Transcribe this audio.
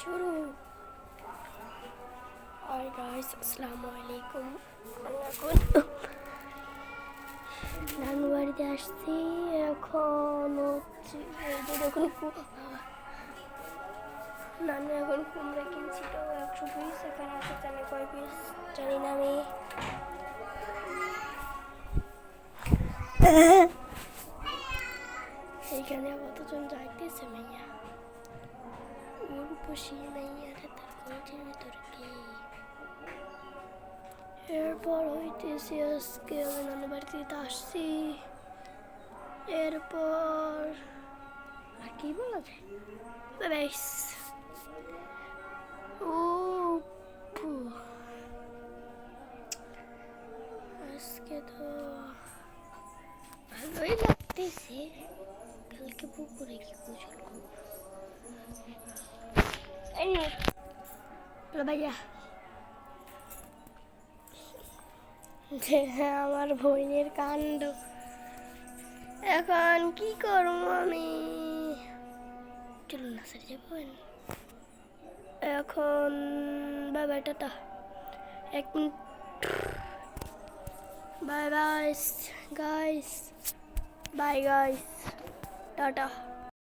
শুরু। আর গাইস আসসালামু আলাইকুম। এখন বাড়িতে আসছি। এখন হচ্ছে দেখুন, নানু এখন কুমড়া কিনছিল একশো পিস। এখানে আছে জানি কয় পিস, জানি না আমি। এইখানে কতজন যাইতেছে মাইয়া উর্বশী মাইয়ারে তার কলেজের ভিতরে এরপর হইতেছি আজকে আমি নানু বাড়িতে আসছি এরপর আর কি বলা যায় ও আজকে তো ভালোই লাগতেছে কালকে পুকুরে কি গোসল করব ভাইয়া যে। আমার বোনের কাণ্ড। এখন কি করব আমি? চলুন না, স্যার, যাবেন? এখন বাবা টাটা। এক minute. Bye bye, guys. Bye guys, tata.